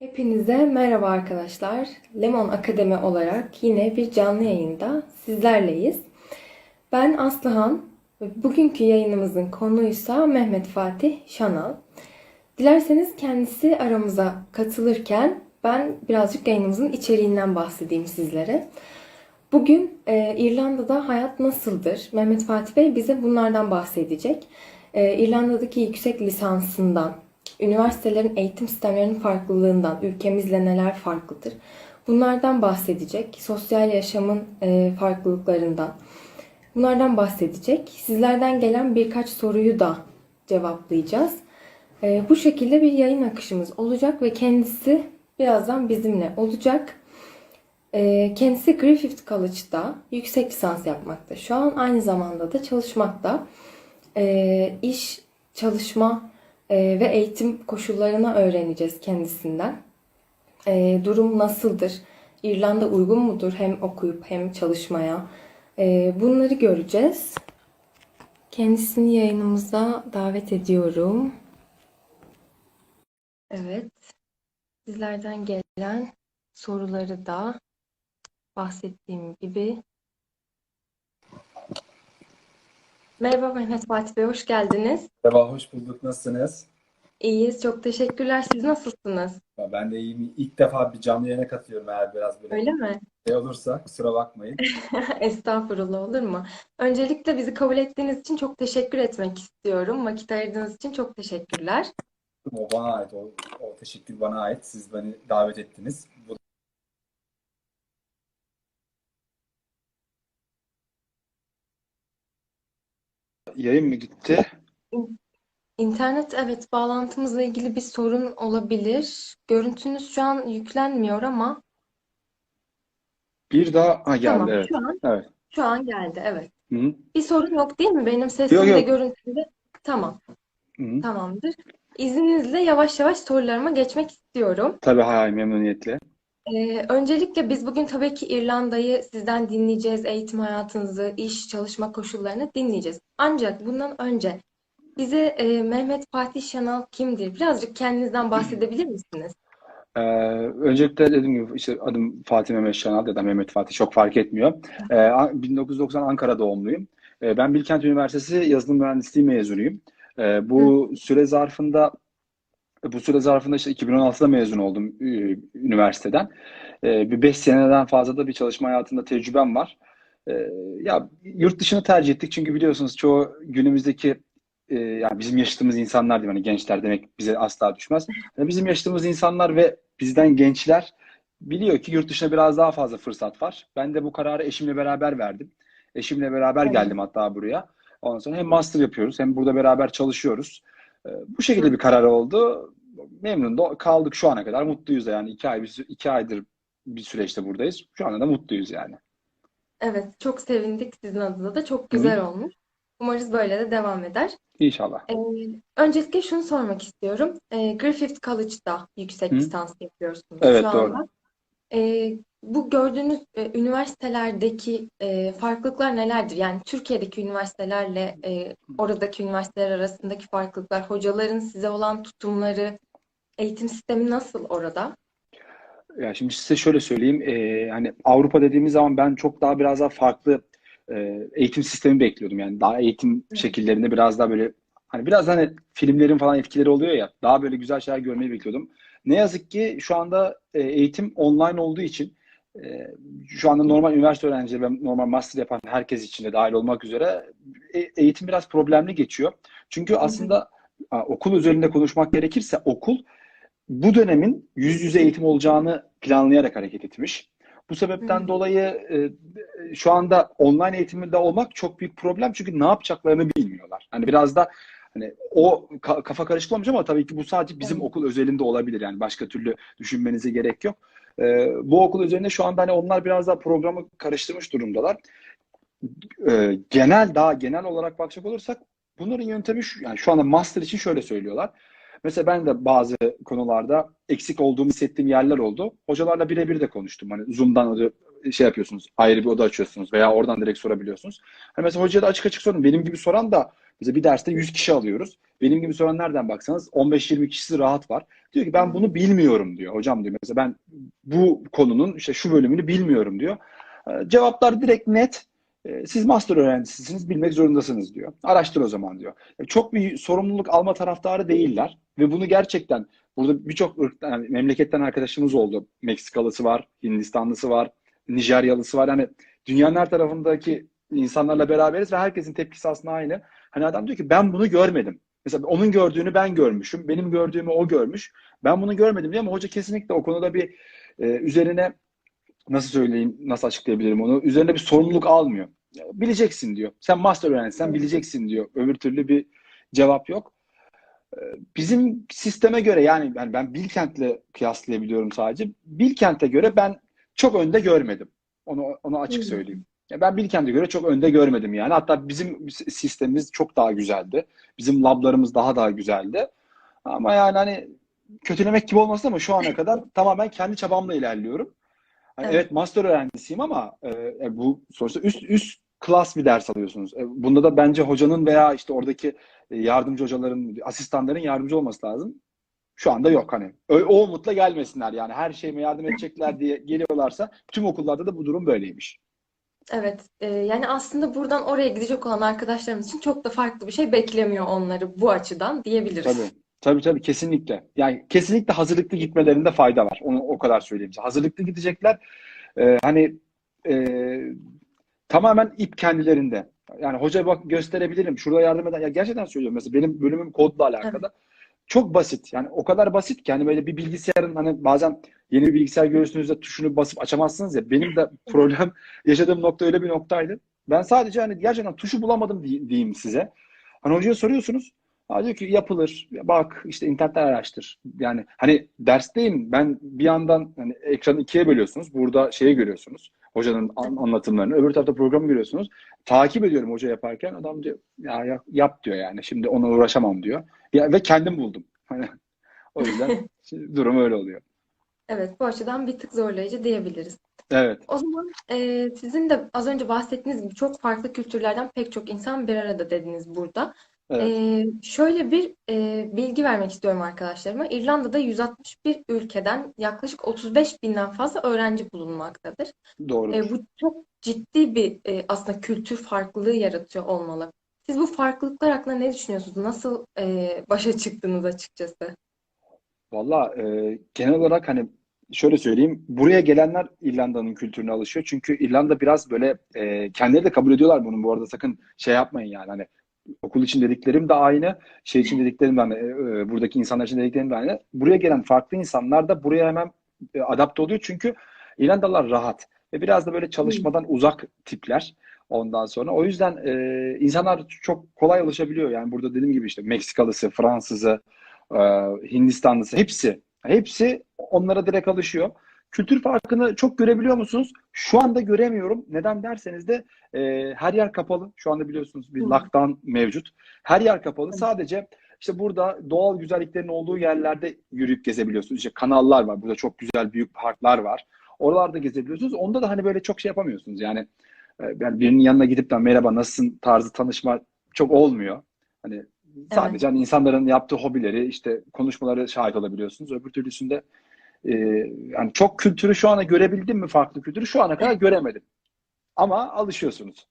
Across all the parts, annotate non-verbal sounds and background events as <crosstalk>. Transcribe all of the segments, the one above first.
Hepinize merhaba arkadaşlar. Lemon Akademi olarak yine bir canlı yayında sizlerleyiz. Ben Aslıhan ve bugünkü yayınımızın konuysa Mehmet Fatih Şanal. Dilerseniz kendisi aramıza katılırken ben birazcık yayınımızın içeriğinden bahsedeyim sizlere. Bugün e, İrlanda'da hayat nasıldır? Mehmet Fatih Bey bize bunlardan bahsedecek. E, İrlanda'daki yüksek lisansından, üniversitelerin eğitim sistemlerinin farklılığından, ülkemizle neler farklıdır? Bunlardan bahsedecek. Sosyal yaşamın e, farklılıklarından. Bunlardan bahsedecek. Sizlerden gelen birkaç soruyu da cevaplayacağız. E, bu şekilde bir yayın akışımız olacak ve kendisi birazdan bizimle olacak. E, kendisi Griffith College'da yüksek lisans yapmakta. Şu an aynı zamanda da çalışmakta. İş, çalışma e, ve eğitim koşullarını öğreneceğiz kendisinden. E, durum nasıldır? İrlanda uygun mudur hem okuyup hem çalışmaya? E, bunları göreceğiz. Kendisini yayınımıza davet ediyorum. Evet. Sizlerden gelen soruları da bahsettiğim gibi. Merhaba Mehmet Fatih Bey, hoş geldiniz. Merhaba, hoş bulduk. Nasılsınız? İyiyiz, çok teşekkürler. Siz nasılsınız? Ben de iyiyim. İlk defa bir canlı yayına katılıyorum eğer biraz böyle Öyle mi? şey olursa kusura bakmayın. <laughs> Estağfurullah olur mu? Öncelikle bizi kabul ettiğiniz için çok teşekkür etmek istiyorum. Vakit ayırdığınız için çok teşekkürler. O bana ait. O, o teşekkür bana ait. Siz beni davet ettiniz. Bu Yayın mı gitti? İnternet evet bağlantımızla ilgili bir sorun olabilir. Görüntünüz şu an yüklenmiyor ama Bir daha ha geldi tamam evet. şu an Evet. şu an geldi evet. Hı hı. Bir sorun yok değil mi? Benim sesimde, yok. görüntümde tamam. Hı hı. Tamamdır. İzninizle yavaş yavaş sorularıma geçmek istiyorum. Tabii hay memnuniyetle. Ee, öncelikle biz bugün tabii ki İrlanda'yı sizden dinleyeceğiz. Eğitim hayatınızı, iş, çalışma koşullarını dinleyeceğiz. Ancak bundan önce bize e, Mehmet Fatih Şanal kimdir? Birazcık kendinizden bahsedebilir misiniz? Ee, öncelikle dediğim gibi işte adım Fatih Mehmet Şanal ya da Mehmet Fatih çok fark etmiyor. Ee, An- 1990 Ankara doğumluyum. Ee, ben Bilkent Üniversitesi Yazılım Mühendisliği mezunuyum. Ee, bu süre zarfında bu süre zarfında işte 2016'da mezun oldum e, üniversiteden. Ee, bir 5 seneden fazla da bir çalışma hayatında tecrübem var. Ya yurt dışını tercih ettik çünkü biliyorsunuz çoğu günümüzdeki e, yani bizim yaşadığımız insanlar diyeyim hani gençler demek bize asla düşmez. Yani bizim yaşadığımız insanlar ve bizden gençler biliyor ki yurt dışına biraz daha fazla fırsat var. Ben de bu kararı eşimle beraber verdim. Eşimle beraber geldim hatta buraya. Ondan sonra hem master yapıyoruz hem burada beraber çalışıyoruz. Ee, Bu şekilde bir karar oldu. Memnun da kaldık şu ana kadar. Mutluyuz da yani iki ay iki aydır bir süreçte buradayız. Şu anda da mutluyuz yani. Evet, çok sevindik sizin adınıza da. Çok Hı hı. güzel olmuş. Umarız böyle de devam eder. İnşallah. Ee, öncelikle şunu sormak istiyorum. Ee, Griffith College'da yüksek Hı. lisans yapıyorsunuz Evet şu doğru. Ee, bu gördüğünüz e, üniversitelerdeki e, farklılıklar nelerdir? Yani Türkiye'deki üniversitelerle e, oradaki üniversiteler arasındaki farklılıklar, hocaların size olan tutumları, eğitim sistemi nasıl orada? Ya şimdi size şöyle söyleyeyim. Ee, hani Avrupa dediğimiz zaman ben çok daha biraz daha farklı e, eğitim sistemi bekliyordum. Yani daha eğitim Evet. şekillerinde biraz daha böyle hani biraz hani filmlerin falan etkileri oluyor ya. Daha böyle güzel şeyler görmeyi bekliyordum. Ne yazık ki şu anda e, eğitim online olduğu için e, şu anda normal üniversite öğrencileri ve normal master yapan herkes için de dahil olmak üzere e- eğitim biraz problemli geçiyor. Çünkü aslında a, okul üzerinde konuşmak gerekirse okul bu dönemin yüz yüze eğitim olacağını planlayarak hareket etmiş. Bu sebepten dolayı e, şu anda online eğitimde olmak çok büyük problem çünkü ne yapacaklarını bilmiyorlar. Hani biraz da hani o ka- kafa karışık olmuş ama tabii ki bu sadece bizim okul özelinde olabilir yani başka türlü düşünmenize gerek yok. E, bu okul üzerinde şu anda hani onlar biraz daha programı karıştırmış durumdalar. E, genel daha genel olarak bakacak olursak bunların yöntemi şu, yani şu anda master için şöyle söylüyorlar. Mesela ben de bazı konularda eksik olduğumu hissettiğim yerler oldu. Hocalarla birebir de konuştum. Hani Zoom'dan şey yapıyorsunuz. Ayrı bir oda açıyorsunuz veya oradan direkt sorabiliyorsunuz. Hani mesela hocaya da açık açık sorun. Benim gibi soran da bize bir derste 100 kişi alıyoruz. Benim gibi soran nereden baksanız 15-20 kişisi rahat var. Diyor ki ben bunu bilmiyorum diyor. Hocam diyor mesela ben bu konunun işte şu bölümünü bilmiyorum diyor. Ee, Cevaplar direkt net. Ee, Siz master öğrencisisiniz, bilmek zorundasınız diyor. Araştır o zaman diyor. Çok bir sorumluluk alma taraftarı değiller ve bunu gerçekten burada birçok yani memleketten arkadaşımız oldu. Meksikalısı var, Hindistanlısı var, Nijeryalısı var. Yani dünyanın her tarafındaki insanlarla beraberiz ve herkesin tepkisi aslında aynı. Hani adam diyor ki ben bunu görmedim. Mesela onun gördüğünü ben görmüşüm. Benim gördüğümü o görmüş. Ben bunu görmedim diyor ama hoca kesinlikle o konuda bir e, üzerine nasıl söyleyeyim, nasıl açıklayabilirim onu? Üzerine bir sorumluluk almıyor. Bileceksin diyor. Sen master öğrencisen bileceksin diyor. Öbür türlü bir cevap yok. Ee, Bizim sisteme göre yani ben Bilkent'le kıyaslayabiliyorum sadece. Bilkent'e göre ben çok önde görmedim. Onu onu açık Hı. söyleyeyim. Ya ben Bilkent'e göre çok önde görmedim yani. Hatta bizim sistemimiz çok daha güzeldi. Bizim lablarımız daha daha güzeldi. Ama yani hani kötülemek gibi olmasın ama şu ana kadar <laughs> tamamen kendi çabamla ilerliyorum. Hani Evet. evet. master öğrencisiyim ama e, e, bu sonuçta üst üst klas bir ders alıyorsunuz. E, bunda da bence hocanın veya işte oradaki yardımcı hocaların, asistanların yardımcı olması lazım. Şu anda yok hani. O, umutla gelmesinler yani her şeyime yardım edecekler diye geliyorlarsa tüm okullarda da bu durum böyleymiş. Evet, e, yani aslında buradan oraya gidecek olan arkadaşlarımız için çok da farklı bir şey beklemiyor onları bu açıdan diyebiliriz. Tabii. Tabii tabii kesinlikle. Yani kesinlikle hazırlıklı gitmelerinde fayda var. Onu o kadar söyleyeyim size. Hazırlıklı gidecekler. Ee, hani e, tamamen ip kendilerinde. Yani hoca bak gösterebilirim. Şurada yardım eden. Ya gerçekten söylüyorum. Mesela benim bölümüm kodla alakalı. Çok basit. Yani o kadar basit ki hani böyle bir bilgisayarın hani bazen yeni bir bilgisayar görürsünüz tuşunu basıp açamazsınız ya. Benim de <laughs> problem yaşadığım nokta öyle bir noktaydı. Ben sadece hani gerçekten tuşu bulamadım diye- diyeyim size. Hani hocaya soruyorsunuz. Ha diyor ki yapılır. Ya Bak işte internetten araştır. Yani hani dersteyim. Ben bir yandan hani ekranı ikiye bölüyorsunuz. Burada şeyi görüyorsunuz. Hocanın an- anlatımlarını. Öbür tarafta programı görüyorsunuz. Takip ediyorum hoca yaparken. Adam diyor ya, ya- yap diyor yani. Şimdi ona uğraşamam diyor. Ya, ve kendim buldum. Hani o yüzden <laughs> durum öyle oluyor. Evet, bu açıdan bir tık zorlayıcı diyebiliriz. Evet. O zaman e, sizin de az önce bahsettiğiniz gibi çok farklı kültürlerden pek çok insan bir arada dediniz burada. Evet. E, şöyle bir e, bilgi vermek istiyorum arkadaşlarıma. İrlanda'da 161 ülkeden yaklaşık 35 binden fazla öğrenci bulunmaktadır. Doğru. E, bu çok ciddi bir e, aslında kültür farklılığı yaratıyor olmalı. Siz bu farklılıklar hakkında ne düşünüyorsunuz? Nasıl e, başa çıktınız açıkçası? Valla e, genel olarak hani şöyle söyleyeyim. Buraya gelenler İrlanda'nın kültürüne alışıyor. Çünkü İrlanda biraz böyle e, kendileri de kabul ediyorlar bunu. Bu arada sakın şey yapmayın yani. Hani okul için dediklerim de aynı. Şey için dediklerim de hani, e, e, buradaki insanlar için dediklerim de aynı. Buraya gelen farklı insanlar da buraya hemen e, adapte oluyor. Çünkü İrlandalılar rahat. Ve biraz da böyle çalışmadan uzak tipler. Ondan sonra. O yüzden e, insanlar çok kolay alışabiliyor. Yani burada dediğim gibi işte Meksikalısı, Fransızı, e, Hindistanlısı hepsi hepsi onlara direkt alışıyor. Kültür farkını çok görebiliyor musunuz? Şu anda göremiyorum. Neden derseniz de e, her yer kapalı. Şu anda biliyorsunuz bir lockdown mevcut. Her yer kapalı. Sadece işte burada doğal güzelliklerin olduğu yerlerde yürüyüp gezebiliyorsunuz. İşte kanallar var. Burada çok güzel büyük parklar var. Oralarda gezebiliyorsunuz. Onda da hani böyle çok şey yapamıyorsunuz. Yani e, yani birinin yanına gidip de merhaba nasılsın tarzı tanışma çok olmuyor. Hani sadece hani insanların yaptığı hobileri işte konuşmaları şahit olabiliyorsunuz. Öbür türlüsünde e, yani çok kültürü şu ana görebildim mi farklı kültürü şu ana kadar göremedim. Ama alışıyorsunuz.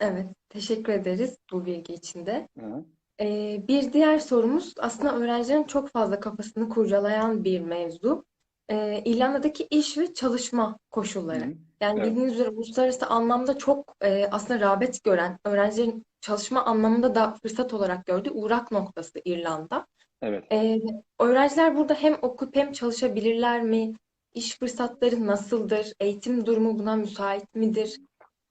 Evet, teşekkür ederiz bu bilgi için de. Hı. Ee, bir diğer sorumuz aslında öğrencilerin çok fazla kafasını kurcalayan bir mevzu. Ee, İrlanda'daki iş ve çalışma koşulları. Hı. Yani Evet. bildiğiniz üzere uluslararası anlamda çok e, aslında rağbet gören, öğrencilerin çalışma anlamında da fırsat olarak gördüğü uğrak noktası İrlanda. Evet. Ee, öğrenciler burada hem okuyup hem çalışabilirler mi? İş fırsatları nasıldır? Eğitim durumu buna müsait midir?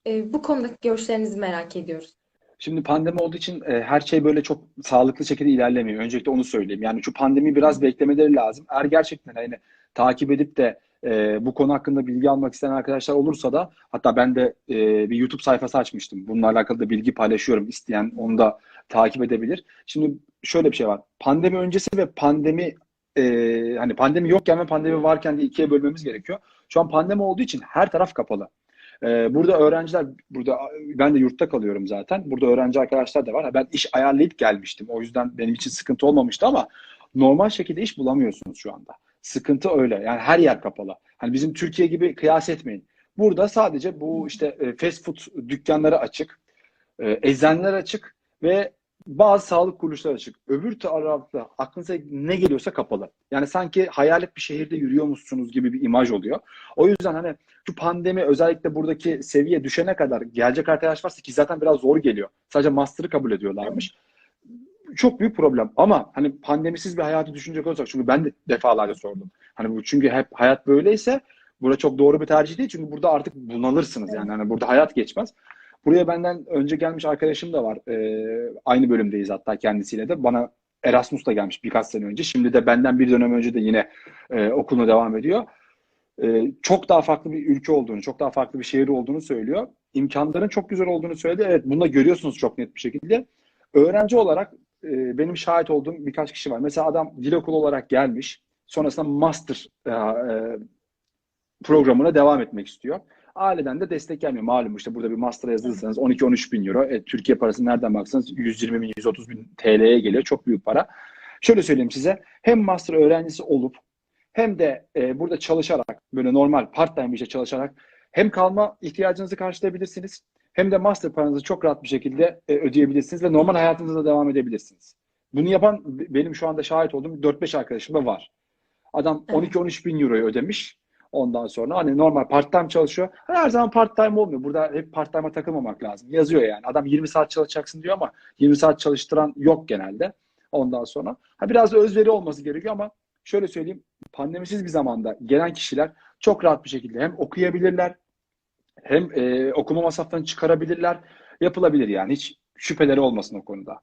Ee, bu konudaki görüşlerinizi merak ediyoruz. Şimdi pandemi olduğu için e, her şey böyle çok sağlıklı şekilde ilerlemiyor. Öncelikle onu söyleyeyim. Yani şu pandemiyi biraz beklemeleri lazım. Eğer gerçekten hani takip edip de e, bu konu hakkında bilgi almak isteyen arkadaşlar olursa da hatta ben de e, bir YouTube sayfası açmıştım. Bununla alakalı da bilgi paylaşıyorum. İsteyen onu da takip edebilir. Şimdi şöyle bir şey var. Pandemi öncesi ve pandemi e, hani pandemi yokken ve pandemi varken de ikiye bölmemiz gerekiyor. Şu an pandemi olduğu için her taraf kapalı. Ee, burada öğrenciler, burada ben de yurtta kalıyorum zaten. Burada öğrenci arkadaşlar da var. Ben iş ayarlayıp gelmiştim. O yüzden benim için sıkıntı olmamıştı ama normal şekilde iş bulamıyorsunuz şu anda. Sıkıntı öyle. Yani her yer kapalı. Hani bizim Türkiye gibi kıyas etmeyin. Burada sadece bu işte e, fast food dükkanları açık, e, eczaneler açık ve bazı sağlık kuruluşları açık. Öbür tarafta aklınıza ne geliyorsa kapalı. Yani sanki hayalet bir şehirde yürüyormuşsunuz gibi bir imaj oluyor. O yüzden hani şu pandemi özellikle buradaki seviye düşene kadar gelecek arkadaş varsa ki zaten biraz zor geliyor. Sadece master'ı kabul ediyorlarmış. Çok büyük problem. Ama hani pandemisiz bir hayatı düşünecek olursak çünkü ben de defalarca sordum. Hani bu çünkü hep hayat böyleyse burada çok doğru bir tercih değil. Çünkü burada artık bunalırsınız yani. Hani burada hayat geçmez. Buraya benden önce gelmiş arkadaşım da var. Ee, aynı bölümdeyiz hatta kendisiyle de. Bana Erasmus da gelmiş birkaç sene önce. Şimdi de benden bir dönem önce de yine e, okuluna devam ediyor. Ee, çok daha farklı bir ülke olduğunu, çok daha farklı bir şehir olduğunu söylüyor. İmkanların çok güzel olduğunu söyledi. Evet bunu da görüyorsunuz çok net bir şekilde. Öğrenci olarak e, benim şahit olduğum birkaç kişi var. Mesela adam dil okulu olarak gelmiş. Sonrasında master e, e, programına devam etmek istiyor. Aileden de destek gelmiyor. Malum işte burada bir master yazılırsanız 12-13 bin euro. E, Türkiye parası nereden baksanız 120 bin, 130 bin TL'ye geliyor. Çok büyük para. Şöyle söyleyeyim size. Hem master öğrencisi olup hem de e, burada çalışarak böyle normal part time bir işte çalışarak hem kalma ihtiyacınızı karşılayabilirsiniz hem de master paranızı çok rahat bir şekilde e, ödeyebilirsiniz ve normal hayatınıza devam edebilirsiniz. Bunu yapan benim şu anda şahit olduğum 4-5 arkadaşım da var. Adam Evet. 12-13 bin euroyu ödemiş. Ondan sonra hani normal part time çalışıyor. Her zaman part time olmuyor. Burada hep part time'a takılmamak lazım. Yazıyor yani. Adam 20 saat çalışacaksın diyor ama 20 saat çalıştıran yok genelde. Ondan sonra. Ha biraz özveri olması gerekiyor ama şöyle söyleyeyim. Pandemisiz bir zamanda gelen kişiler çok rahat bir şekilde hem okuyabilirler hem e, okuma masraflarını çıkarabilirler. Yapılabilir yani. Hiç şüpheleri olmasın o konuda.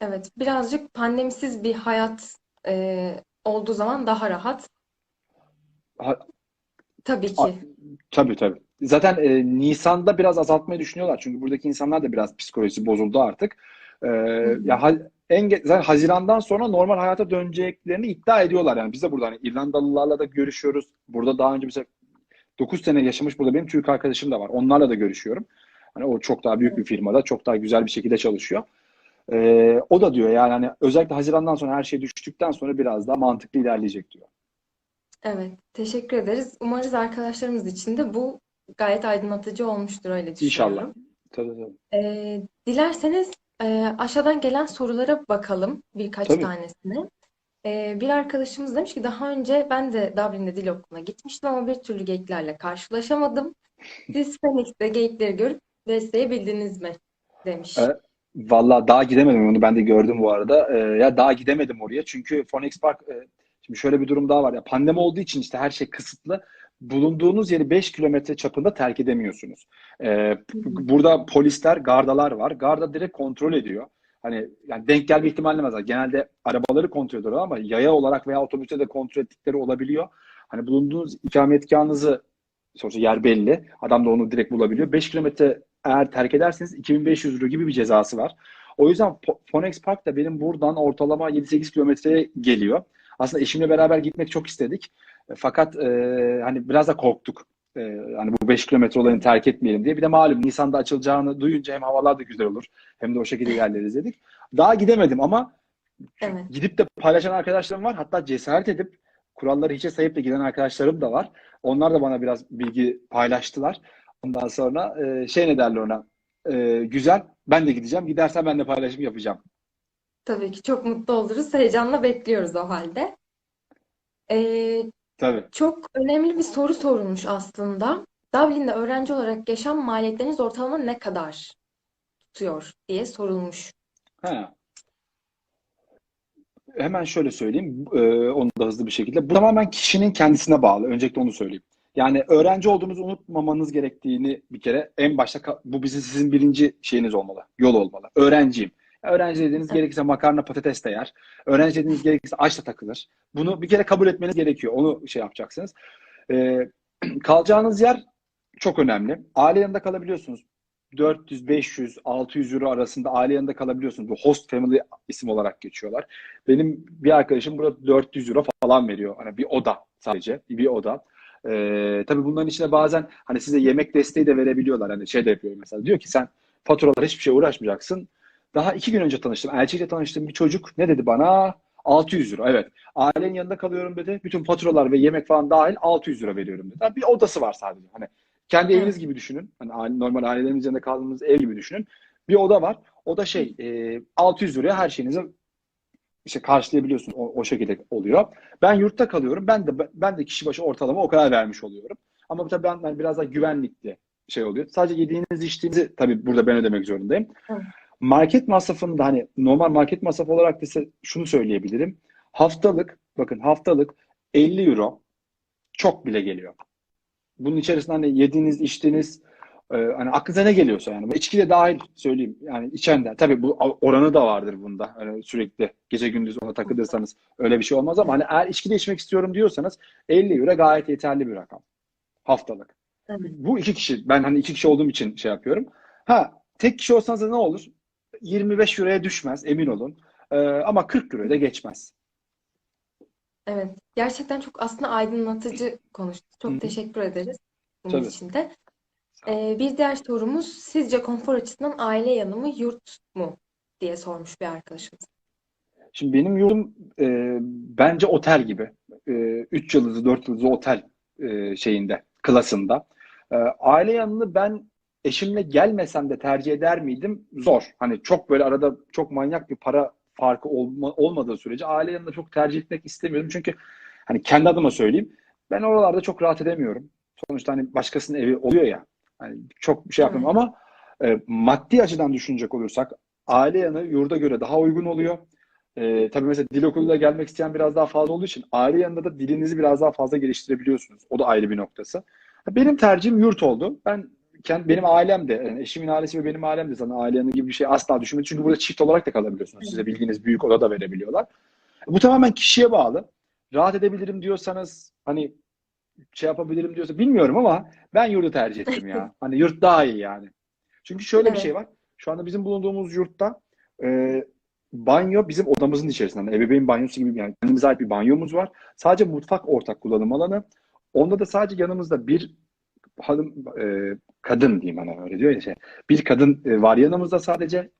Evet, birazcık pandemisiz bir hayat e, olduğu zaman daha rahat. Ha- Tabii A- ki. Tabii tabii. Zaten e, Nisan'da biraz azaltmayı düşünüyorlar. Çünkü buradaki insanlar da biraz psikolojisi bozuldu artık. E, ya ha- en zaten Haziran'dan sonra normal hayata döneceklerini iddia ediyorlar. Yani biz de burada hani İrlandalılarla da görüşüyoruz. Burada daha önce mesela 9 sene yaşamış burada benim Türk arkadaşım da var. Onlarla da görüşüyorum. Hani o çok daha büyük bir firmada, çok daha güzel bir şekilde çalışıyor. E, o da diyor yani hani özellikle Haziran'dan sonra her şey düştükten sonra biraz daha mantıklı ilerleyecek diyor. Evet, teşekkür ederiz. Umarız arkadaşlarımız için de bu gayet aydınlatıcı olmuştur öyle İnşallah. düşünüyorum. Tabii tabii. E, dilerseniz e, aşağıdan gelen sorulara bakalım birkaç Tabii. tanesine. E, bir arkadaşımız demiş ki daha önce ben de Dublin'de dil okuluna gitmiştim ama bir türlü geyiklerle karşılaşamadım. Siz Phoenix'te geyikleri görüp besleyebildiniz mi? demiş. Evet. Valla daha gidemedim onu ben de gördüm bu arada. Ee, ya daha gidemedim oraya çünkü Phoenix Park e, şimdi şöyle bir durum daha var ya pandemi olduğu için işte her şey kısıtlı. Bulunduğunuz yeri 5 kilometre çapında terk edemiyorsunuz. Ee, burada polisler, gardalar var. Garda direkt kontrol ediyor. Hani yani denk gelme ihtimali var. Genelde arabaları kontrol ediyorlar ama yaya olarak veya otobüste de kontrol ettikleri olabiliyor. Hani bulunduğunuz ikametgahınızı sonuçta yer belli. Adam da onu direkt bulabiliyor. 5 kilometre eğer terk ederseniz 2500 euro gibi bir cezası var. O yüzden Phoenix Park da benim buradan ortalama 7-8 kilometreye geliyor. Aslında eşimle beraber gitmek çok istedik. E, Fakat e, hani biraz da korktuk. E, hani bu 5 kilometre olayını terk etmeyelim diye. Bir de malum Nisan'da açılacağını duyunca hem havalar da güzel olur hem de o şekilde ilerleriz dedik. Daha gidemedim ama Evet. gidip de paylaşan arkadaşlarım var. Hatta cesaret edip kuralları hiçe sayıp da giden arkadaşlarım da var. Onlar da bana biraz bilgi paylaştılar. Ondan sonra e, şey ne derler ona e, güzel ben de gideceğim. Gidersen ben de paylaşım yapacağım. Tabii ki çok mutlu oluruz. Heyecanla bekliyoruz o halde. Ee, Tabii. çok önemli bir soru sorulmuş aslında. Dublin'de öğrenci olarak yaşam maliyetleriniz ortalama ne kadar tutuyor diye sorulmuş. Ha. Hemen şöyle söyleyeyim, e, onu da hızlı bir şekilde. Bu tamamen kişinin kendisine bağlı. Öncelikle onu söyleyeyim. Yani öğrenci olduğunuzu unutmamanız gerektiğini bir kere en başta bu bizim sizin birinci şeyiniz olmalı, yol olmalı. Öğrenciyim. Öğrenci dediğiniz Evet. gerekirse makarna patates de yer. Öğrenci dediğiniz gerekirse açla takılır. Bunu bir kere kabul etmeniz gerekiyor. Onu şey yapacaksınız. E, <clears throat> kalacağınız yer çok önemli. Aile yanında kalabiliyorsunuz. 400, 500, 600 euro arasında aile yanında kalabiliyorsunuz. Bu host family isim olarak geçiyorlar. Benim bir arkadaşım burada 400 euro falan veriyor. Hani bir oda sadece, bir oda. Ee, tabii bunların içine bazen hani size yemek desteği de verebiliyorlar. Hani şey de yapıyor mesela. Diyor ki sen faturalar hiçbir şey uğraşmayacaksın. Daha iki gün önce tanıştım. Elçiyle tanıştığım bir çocuk ne dedi bana? 600 euro. Evet. Ailenin yanında kalıyorum dedi. Bütün faturalar ve yemek falan dahil 600 euro veriyorum dedi. Bir odası var sadece. Hani kendi eviniz gibi düşünün. Hani normal aileleriniz yanında kaldığınız ev gibi düşünün. Bir oda var. O da şey e, 600 liraya her şeyinizi işte karşılayabiliyorsun. O, o şekilde oluyor. Ben yurtta kalıyorum. Ben de ben de kişi başı ortalama o kadar vermiş oluyorum. Ama tabii ben, ben biraz daha güvenlikli şey oluyor. Sadece yediğiniz içtiğinizi tabii burada ben ödemek zorundayım. Evet. Market masrafında hani normal market masrafı olarak da şunu söyleyebilirim. Haftalık bakın haftalık 50 euro çok bile geliyor. Bunun içerisinde hani yediğiniz, içtiğiniz e, hani aklınıza ne geliyorsa yani. İçki de dahil söyleyeyim. Yani içenler. Tabii bu oranı da vardır bunda. Hani sürekli gece gündüz ona takılırsanız öyle bir şey olmaz ama hani eğer içki de içmek istiyorum diyorsanız 50 euro gayet yeterli bir rakam. Haftalık. Evet. Bu iki kişi. Ben hani iki kişi olduğum için şey yapıyorum. Ha tek kişi olsanız da ne olur? 25 euroya düşmez emin olun. Ee, ama 40 euroya da geçmez. Evet. Gerçekten çok aslında aydınlatıcı konuştu. Çok Hı teşekkür ederiz bunun Tabii. için de. Ee, bir diğer sorumuz sizce konfor açısından aile yanı mı yurt mu diye sormuş bir arkadaşımız. Şimdi benim yurdum e, bence otel gibi. 3 yıldızlı, 4 yıldızlı otel e, şeyinde, klasında. E, aile yanını ben eşimle gelmesem de tercih eder miydim? Zor. Hani çok böyle arada çok manyak bir para farkı olma, olmadığı sürece aile yanında çok tercih etmek istemiyorum. Çünkü hani kendi adıma söyleyeyim. Ben oralarda çok rahat edemiyorum. Sonuçta hani başkasının evi oluyor ya. Hani çok bir şey yapmıyorum ama e, maddi açıdan düşünecek olursak aile yanı yurda göre daha uygun oluyor. Ee, tabii mesela dil okuluna gelmek isteyen biraz daha fazla olduğu için aile yanında da dilinizi biraz daha fazla geliştirebiliyorsunuz. O da ayrı bir noktası. Benim tercihim yurt oldu. Ben kendi, benim ailem de, yani eşimin ailesi ve benim ailem de sana aile yanı gibi bir şey asla düşünmedim. Çünkü burada çift olarak da kalabiliyorsunuz. Size bildiğiniz büyük oda da verebiliyorlar. Bu tamamen kişiye bağlı. Rahat edebilirim diyorsanız hani şey yapabilirim diyorsa bilmiyorum ama ben yurdu tercih ettim ya. <laughs> Hani yurt daha iyi yani. Çünkü şöyle bir Evet. şey var. Şu anda bizim bulunduğumuz yurtta e, banyo bizim odamızın içerisinde. Yani ebeveyn banyosu gibi yani kendimize ait bir banyomuz var. Sadece mutfak ortak kullanım alanı. Onda da sadece yanımızda bir hanım e, kadın diyeyim hani öyle diyor ya şey. Bir kadın e, var yanımızda sadece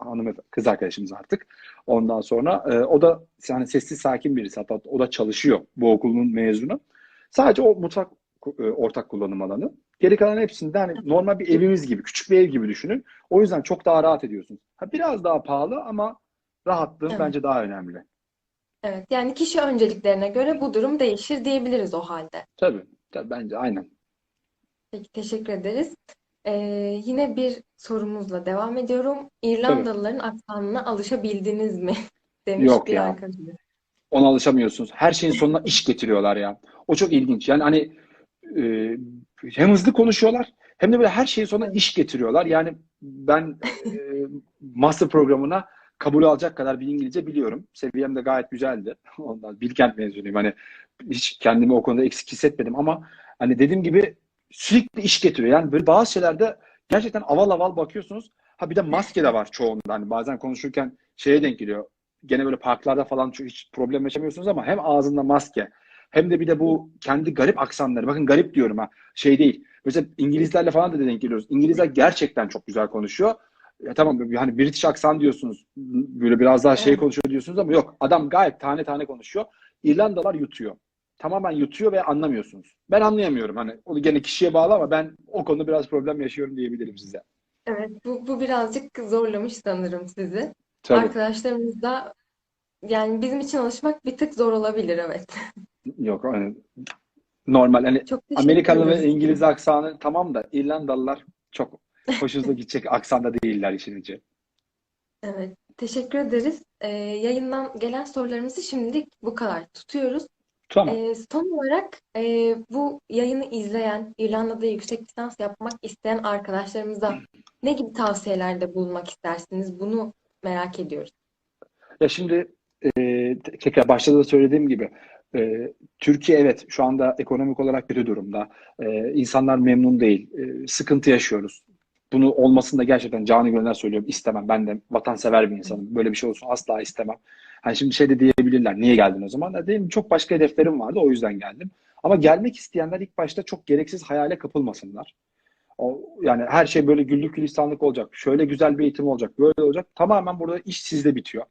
hanım kız arkadaşımız artık. Ondan sonra e, o da yani sessiz sakin birisi hatta o da çalışıyor bu okulun mezunu. Sadece o mutfak e, ortak kullanım alanı. Geri kalan hepsinde hani normal bir evimiz gibi, küçük bir ev gibi düşünün. O yüzden çok daha rahat ediyorsunuz. Ha, biraz daha pahalı ama rahatlığın Evet. bence daha önemli. Evet. Yani kişi önceliklerine göre bu durum değişir diyebiliriz o halde. Tabii, tabii bence aynen. Peki teşekkür ederiz. Ee, yine bir sorumuzla devam ediyorum. İrlandalıların aksanına alışabildiniz mi? <laughs> Demiş Yok bir ya. arkadaşımız. Ona alışamıyorsunuz. Her şeyin sonuna iş getiriyorlar ya. O çok ilginç. Yani hani e, hem hızlı konuşuyorlar hem de böyle her şeyin sonuna iş getiriyorlar. Yani ben e, <laughs> master programına kabul alacak kadar bir İngilizce biliyorum. Seviyem de gayet güzeldi. Ondan Bilkent mezunuyum. Hani hiç kendimi o konuda eksik hissetmedim ama hani dediğim gibi sürekli iş getiriyor. Yani böyle bazı şeylerde gerçekten aval aval bakıyorsunuz. Ha bir de maske de var çoğunda. Hani bazen konuşurken şeye denk geliyor. Gene böyle parklarda falan hiç problem yaşamıyorsunuz ama hem ağzında maske hem de bir de bu kendi garip aksanları. Bakın garip diyorum ha. Şey değil. Mesela İngilizlerle falan da denk geliyoruz. İngilizler gerçekten çok güzel konuşuyor. Ya tamam hani British aksan diyorsunuz. Böyle biraz daha şey konuşuyor diyorsunuz ama yok. Adam gayet tane tane konuşuyor. İrlandalar yutuyor. Tamamen yutuyor ve anlamıyorsunuz. Ben anlayamıyorum. Hani o gene kişiye bağlı ama ben o konuda biraz problem yaşıyorum diyebilirim size. Evet, bu, bu birazcık zorlamış sanırım sizi. Tabii. Arkadaşlarımız da yani bizim için alışmak bir tık zor olabilir evet. <laughs> Yok hani normal hani Çok Amerikalı ve. İngiliz aksanı tamam da İrlandalılar çok hoşunuza <laughs> gidecek aksanda değiller işin içi. Evet, teşekkür ederiz. Ee, yayından gelen sorularımızı şimdilik bu kadar tutuyoruz. Tamam. Ee, son olarak e, bu yayını izleyen, İrlanda'da yüksek lisans yapmak isteyen arkadaşlarımıza ne gibi tavsiyelerde bulunmak istersiniz? Bunu merak ediyoruz. Ya şimdi e, tekrar başta da söylediğim gibi e, Türkiye evet şu anda ekonomik olarak kötü durumda. E, insanlar memnun değil. E, sıkıntı yaşıyoruz. Bunu olmasını da gerçekten canı gönülden söylüyorum. İstemem. Ben de vatansever bir insanım. Böyle bir şey olsun asla istemem. Hani şimdi şey de diyebilirler. Niye geldin o zaman? Ya Dedim çok başka hedeflerim vardı. O yüzden geldim. Ama gelmek isteyenler ilk başta çok gereksiz hayale kapılmasınlar. O, yani her şey böyle güllük gülistanlık olacak. Şöyle güzel bir eğitim olacak. Böyle olacak. Tamamen burada iş sizde bitiyor.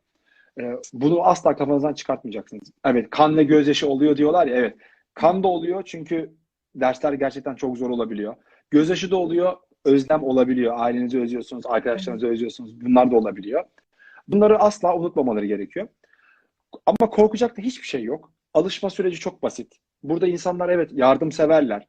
Ee, bunu asla kafanızdan çıkartmayacaksınız. Evet kan ve gözyaşı oluyor diyorlar ya evet. Kan da oluyor çünkü dersler gerçekten çok zor olabiliyor. Gözyaşı da oluyor, özlem olabiliyor. Ailenizi özlüyorsunuz, arkadaşlarınızı özlüyorsunuz. Bunlar da olabiliyor. Bunları asla unutmamaları gerekiyor. Ama korkacak da hiçbir şey yok. Alışma süreci çok basit. Burada insanlar evet yardımseverler.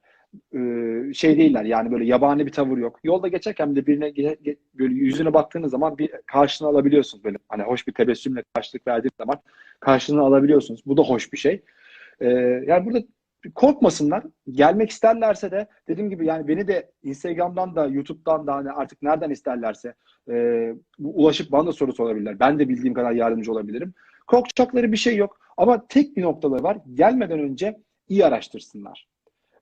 Ee, şey değiller yani böyle yabani bir tavır yok. Yolda geçerken de birine böyle yüzüne baktığınız zaman bir karşılığını alabiliyorsunuz böyle. Hani hoş bir tebessümle karşılık verdiğiniz zaman karşılığını alabiliyorsunuz. Bu da hoş bir şey. Ee, yani burada korkmasınlar. Gelmek isterlerse de dediğim gibi yani beni de Instagram'dan da YouTube'dan da hani artık nereden isterlerse e, ulaşıp bana da soru sorabilirler. Ben de bildiğim kadar yardımcı olabilirim. Korkacakları bir şey yok. Ama tek bir noktaları var. Gelmeden önce iyi araştırsınlar.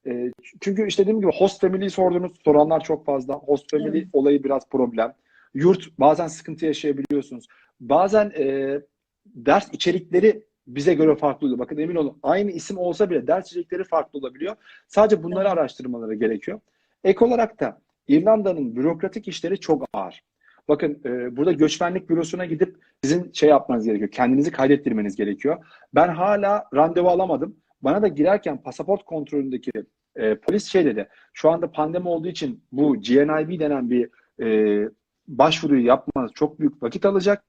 E, çünkü işte dediğim gibi host family'yi sordunuz. Soranlar çok fazla. Host family Evet. olayı biraz problem. Yurt bazen sıkıntı yaşayabiliyorsunuz. Bazen e, ders içerikleri bize göre farklı oluyor. Bakın emin olun aynı isim olsa bile ders içerikleri farklı olabiliyor. Sadece bunları Evet. araştırmaları gerekiyor. Ek olarak da İrlanda'nın bürokratik işleri çok ağır. Bakın e, burada göçmenlik bürosuna gidip sizin şey yapmanız gerekiyor. Kendinizi kaydettirmeniz gerekiyor. Ben hala randevu alamadım. Bana da girerken pasaport kontrolündeki e, polis şey dedi. Şu anda pandemi olduğu için bu GNIB denen bir e, başvuruyu yapmanız çok büyük vakit alacak.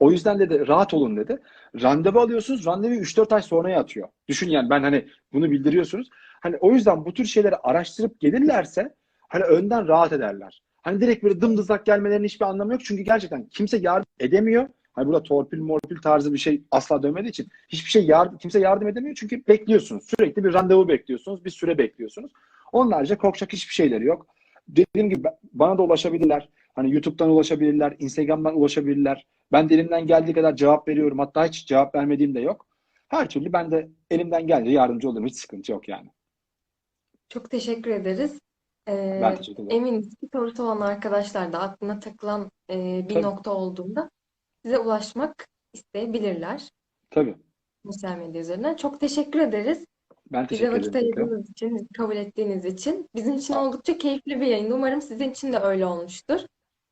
O yüzden dedi rahat olun dedi. Randevu alıyorsunuz. Randevu 3-4 ay sonraya atıyor. Düşün yani ben hani bunu bildiriyorsunuz. Hani o yüzden bu tür şeyleri araştırıp gelirlerse hani önden rahat ederler. Hani direkt böyle dımdızlak gelmelerinin hiçbir anlamı yok. Çünkü gerçekten kimse yardım edemiyor. Hani burada torpil morpil tarzı bir şey asla dönmediği için hiçbir şey yardım, kimse yardım edemiyor. Çünkü bekliyorsunuz. Sürekli bir randevu bekliyorsunuz. Bir süre bekliyorsunuz. Onlarca korkacak hiçbir şeyleri yok. Dediğim gibi bana da ulaşabilirler. Hani YouTube'dan ulaşabilirler, Instagram'dan ulaşabilirler. Ben de elimden geldiği kadar cevap veriyorum. Hatta hiç cevap vermediğim de yok. Her türlü ben de elimden geldiği yardımcı olurum. Hiç sıkıntı yok yani. Çok teşekkür ederiz. Ee, Ben teşekkür ederim. Eminiz ki sorusu olan arkadaşlar da aklına takılan e, bir Tabii. nokta olduğunda size ulaşmak isteyebilirler Tabii. sosyal medya üzerinden. Çok teşekkür ederiz. Ben Bize teşekkür vakit ederim. ayırdığınız için, bizi kabul ettiğiniz için. Bizim için oldukça keyifli bir yayın. Umarım sizin için de öyle olmuştur.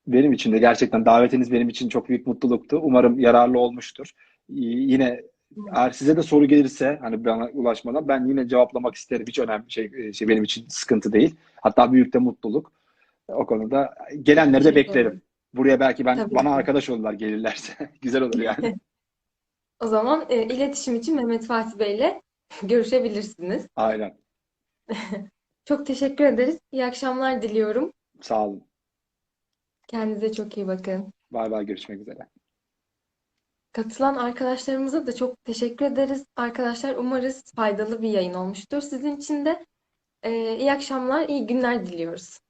Benim için de gerçekten davetiniz benim için çok büyük mutluluktu. Umarım yararlı olmuştur. Yine eğer size de soru gelirse hani bana ulaşmadan ben yine cevaplamak isterim. Hiç önemli şey, şey benim için sıkıntı değil. Hatta büyük de mutluluk. O konuda gelenleri de beklerim. Buraya belki ben Tabii bana arkadaş olurlar gelirlerse. <laughs> Güzel olur yani. <laughs> O zaman e, iletişim için Mehmet Fatih Bey ile <laughs> görüşebilirsiniz. Aynen. Çok teşekkür ederiz. İyi akşamlar diliyorum. Sağ olun. Kendinize çok iyi bakın. Bay bay görüşmek üzere. Katılan arkadaşlarımıza da çok teşekkür ederiz. Arkadaşlar umarız faydalı bir yayın olmuştur. Sizin için de e, iyi akşamlar, iyi günler diliyoruz.